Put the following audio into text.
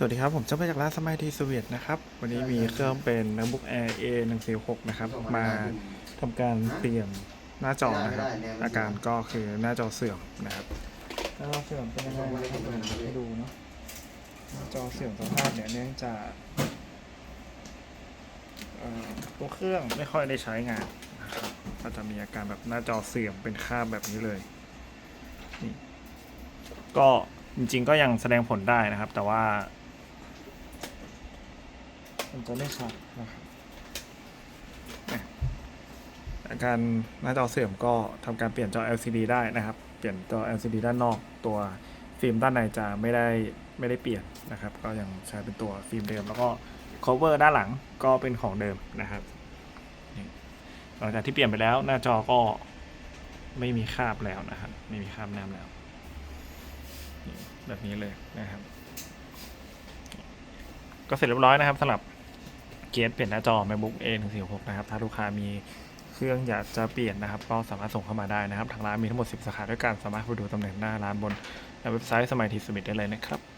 สวัสดีครับ ผมเจ้าไปจากร้านสมัยทีสวีทนะครับ วันนี้มีเครื่องเป็น MacBook Air A 1 4 6นะครับ มาทำการเปลี่ยนหน้าจอนะครับ อาการก็คือหน้าจอเสื่อมนะครับ หน้าจอเสื่อมเป็นยังไงนะครับเดี๋ยวให้ดูเนาะหน้าจอเสื่อมสภาพเนี่ยเนื่องจากเอ่อตัวเครื่องไม่ค่อยได้ใช้งานนะครับก็จะมีอาการแบบหน้าจอเสื่อมเป็นคราบแบบนี้เลยนี่ก็จริงๆก็ยังแสดงผลได้นะครับ แต่ว่า มันจะไม่ชัดนะครับอาการหน้าจอเสื่อมก็ทำการเปลี่ยนจอ LCD ได้นะครับ เปลี่ยนจอ LCD ด้านนอกตัวฟิล์มด้านในจะไม่ได้ไม่ได้เปลี่ยนนะครับ ก็ยังใช้เป็นตัวฟิล์มเดิม แล้วก็ cover ด้านหลังก็เป็นของเดิมนะครับหลังจากที่เปลี่ยนไปแล้วหน้าจอก็ไม่มีคราบแล้วนะครับ ไม่มีคราบน้ำแล้วนี่แบบนี้เลยนะครับ ก็เสร็จเรียบร้อยนะครับสำหรับ เกสเปลี่ยนหน้าจอ MacBook A 1 4 6นะครับ ถ้าลูกค้ามีเครื่องอยากจะเปลี่ยนนะครับ ก็สามารถส่งเข้ามาได้นะครับ ทางร้านมีทั้งหมด 10 สาขาด้วยกัน สามารถไปดูตำแหน่งหน้าร้านบนเว็บไซต์สมัยทีสมิธได้เลยนะครับ